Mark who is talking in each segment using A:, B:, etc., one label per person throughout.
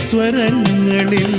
A: സ്വരങ്ങളിൽ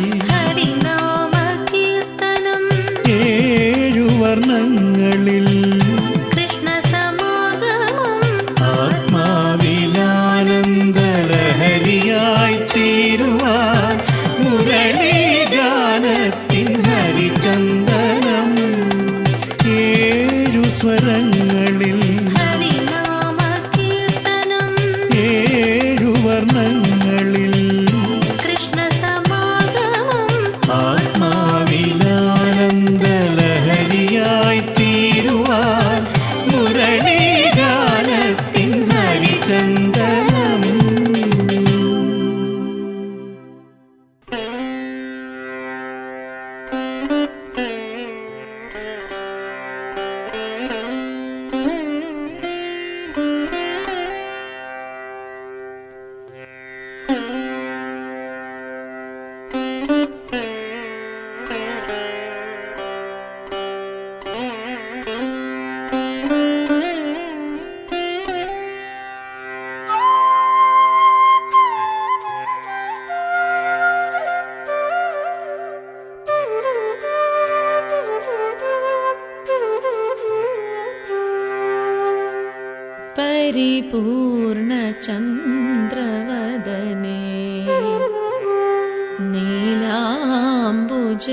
B: നീലാംബുജ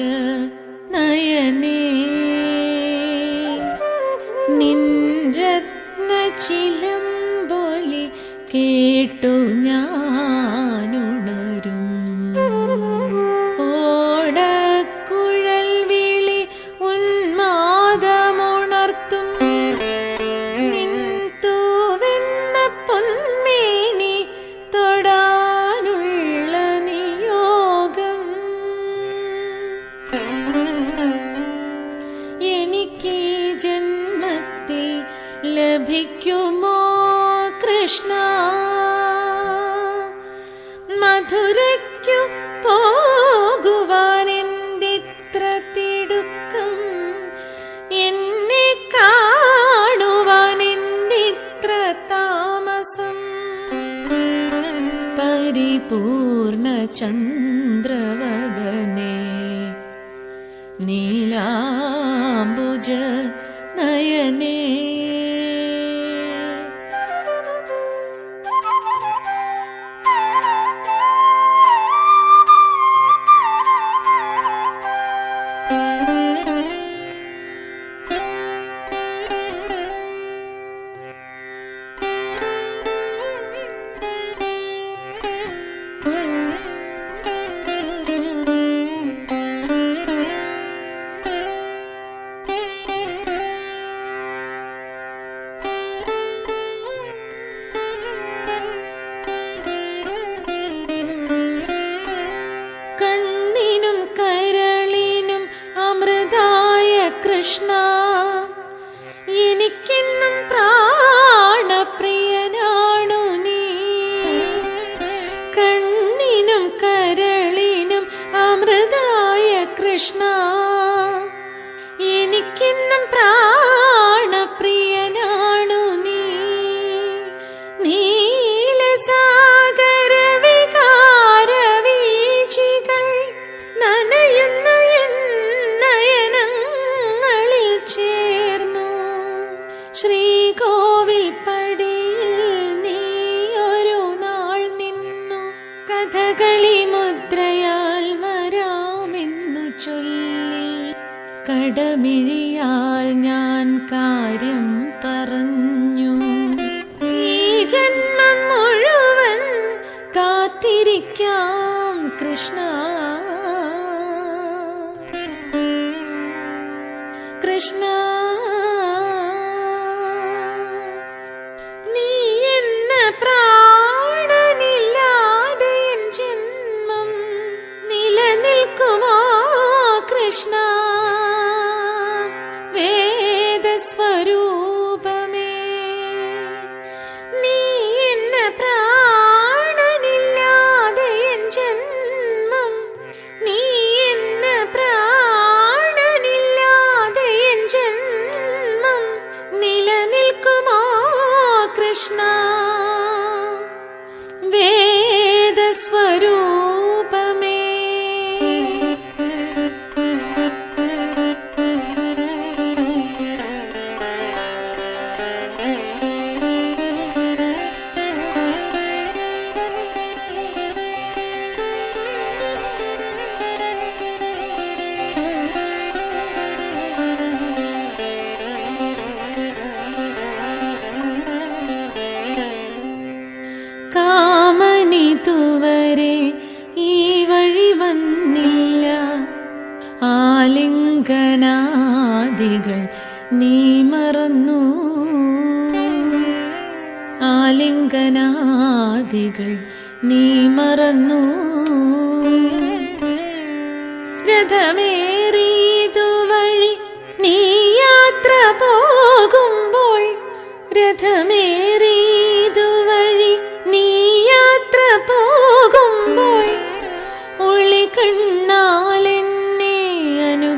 B: നയനേ നിൻരത്നചിലമ്പൊലി 真。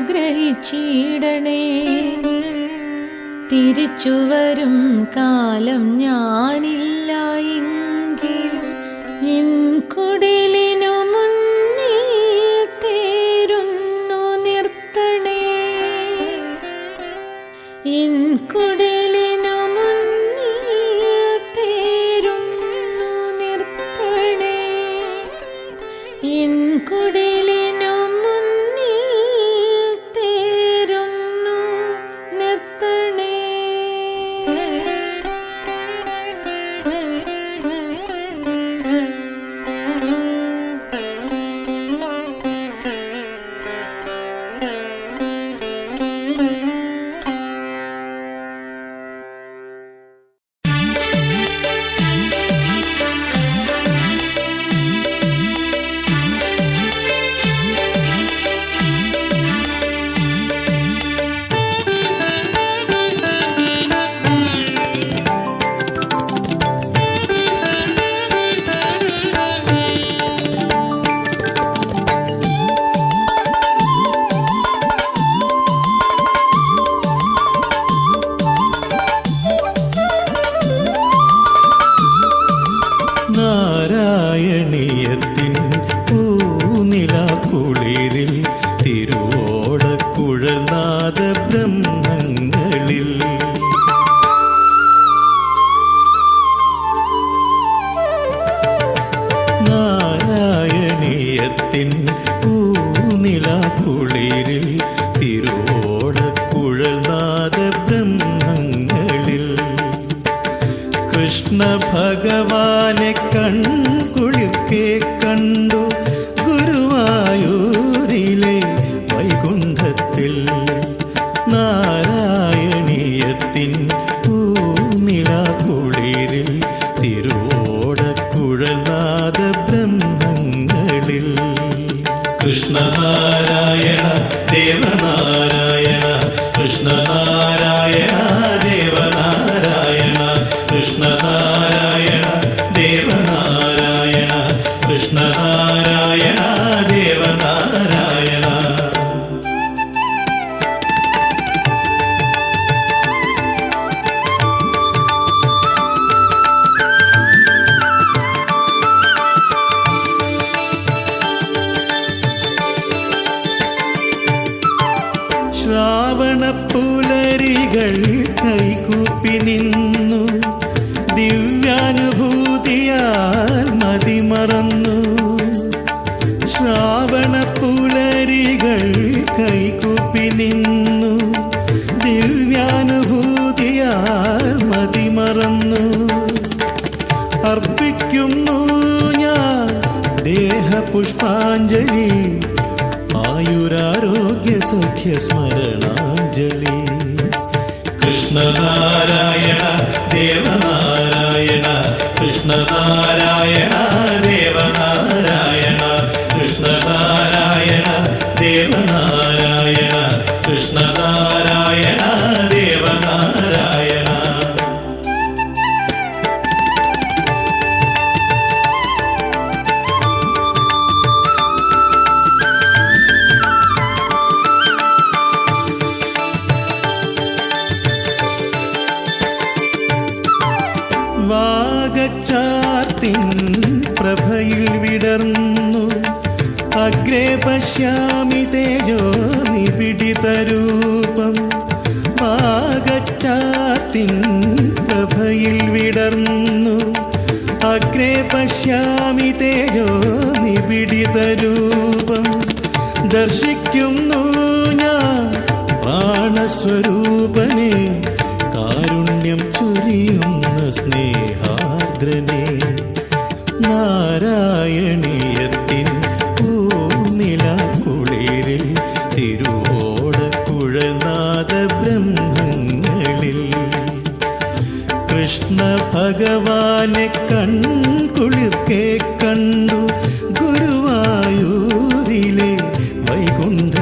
B: അനുഗ്രഹിച്ചിടണേ തിരിച്ചു വരും കാലം ഞാനില്ല എങ്കിലും എൻ നാദബ്രഹ്മങ്ങളിൽ.
A: നാരായണീയത്തിൻ പൂനിലാക്കുളിരിൽ തിരുവോടക്കുഴൽ നാദബ്രഹ്മങ്ങളിൽ. കൃഷ്ണ ഭഗവാനെ കണ്ണ പുഷ്പാഞ്ജലി ആയുരാരോഗ്യ സൗഖ്യ സ്മരണാഞ്ജലി. കൃഷ്ണനാരായണ ദേവനാരായണ കൃഷ്ണനാരായണ പാതയിൽ വിടർന്നു. അഗ്രേ പശ്യാമി തേജോ നിപിടിതരൂപം ഭാഗച്ചാത്തിൻ പ്രഭയിൽ വിടർന്നു. അഗ്രേ പശ്യാമി തേജോ നിപിടിതരൂപം ദർശിക്കുന്നു ഞാൻ പ്രാണസ്വരൂപനേ. ജന്മങ്ങളിൽ കൃഷ്ണ ഭഗവാനെ കൺകുളിർക്കെ കണ്ടു ഗുരുവായൂരിലെ വൈകുണ്ഠ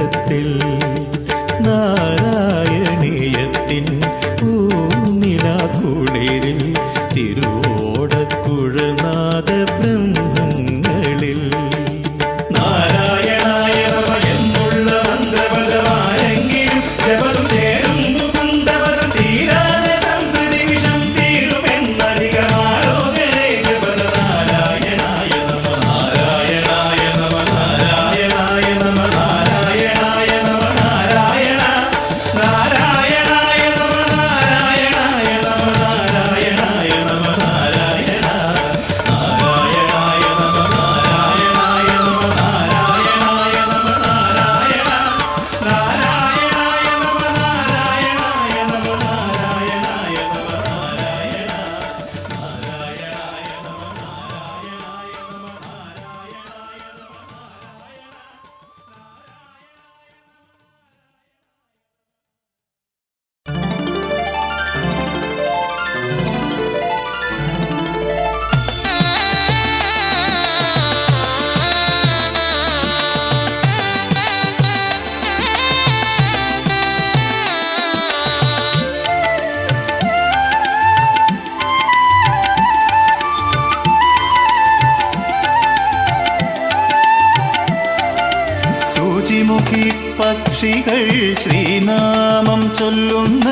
A: ഋഷികൾ ശ്രീനാമം ചൊല്ലുന്ന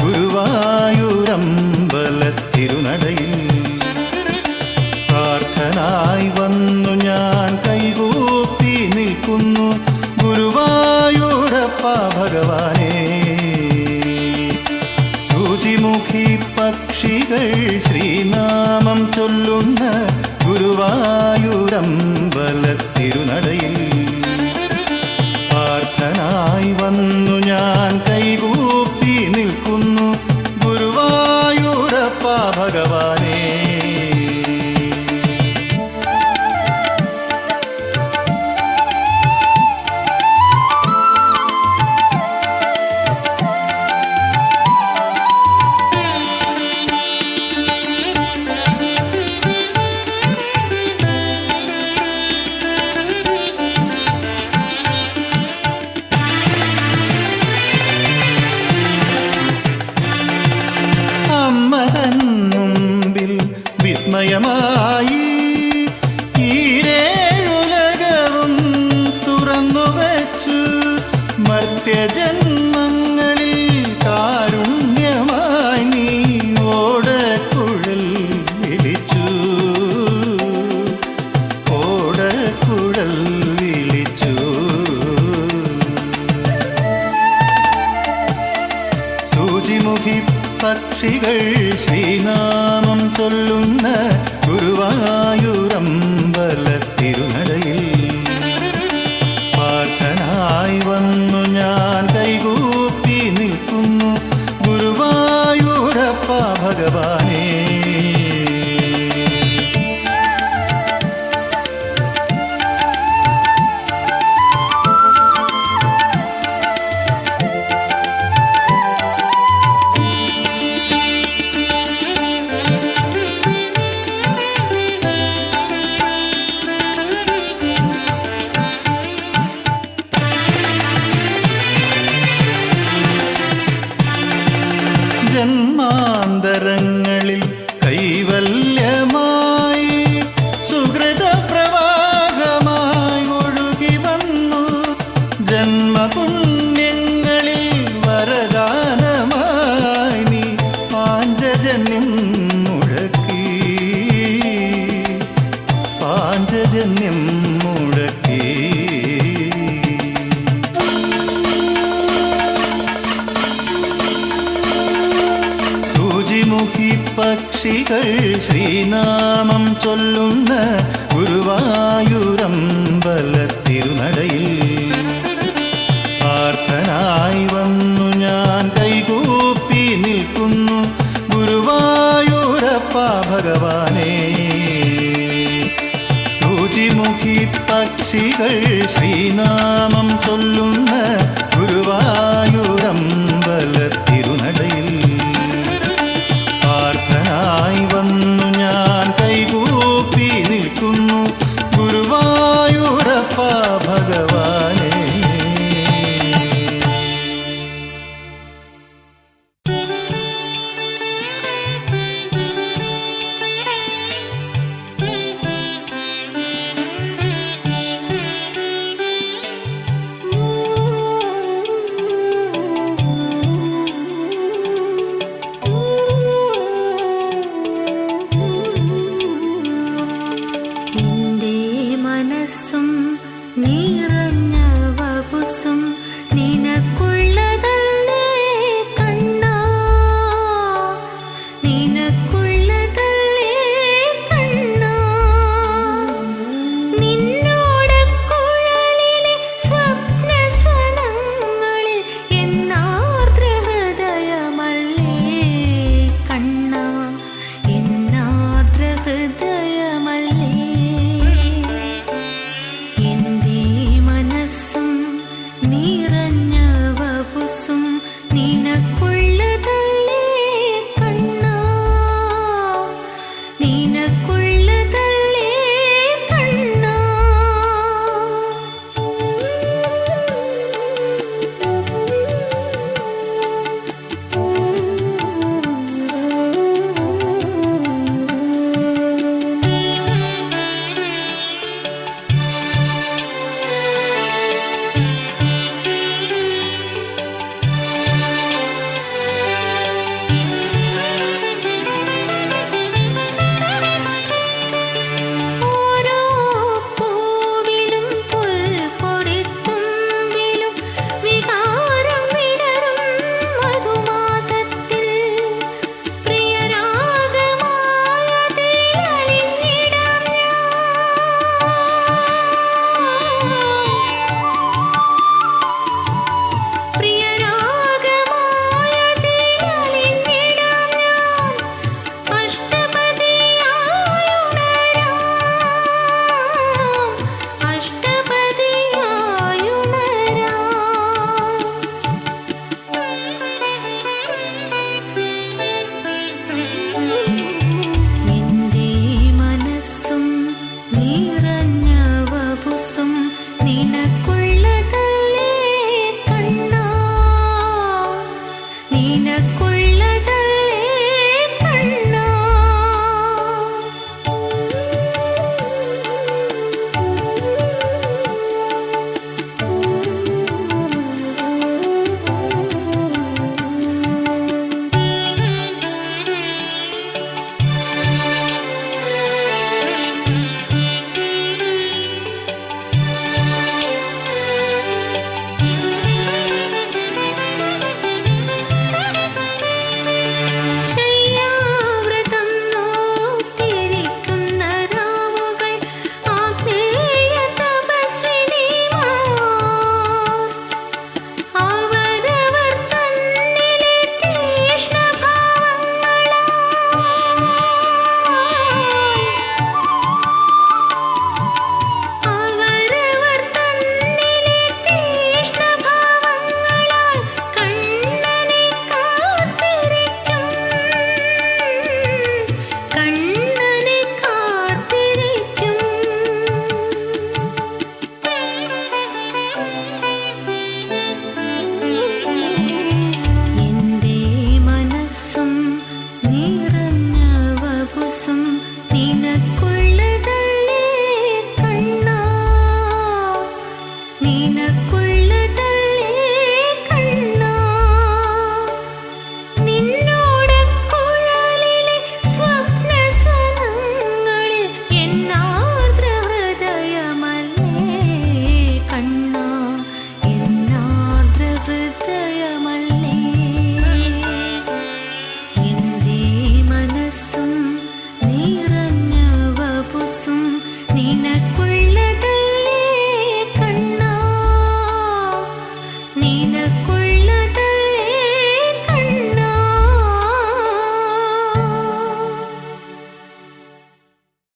A: ഗുരുവായൂരമ്പല തിരുനട குருவாயூரப்பா பகவானே. നോക്കി പക്ഷികൾ ശ്രീനാമം ചൊല്ലുന്ന ഗുരുവായൂരമ്പലത്തിരുനടയിൽ പ്രാർത്ഥനായി വന്നു ഞാൻ കൈകൂപ്പി നിൽക്കുന്നു ഗുരുവായൂരപ്പ ഭഗവാനേ സൂചിമുഖി പക്ഷികൾ ശ്രീനാമം ചൊല്ലുന്ന
C: ഗുരുവായൂരം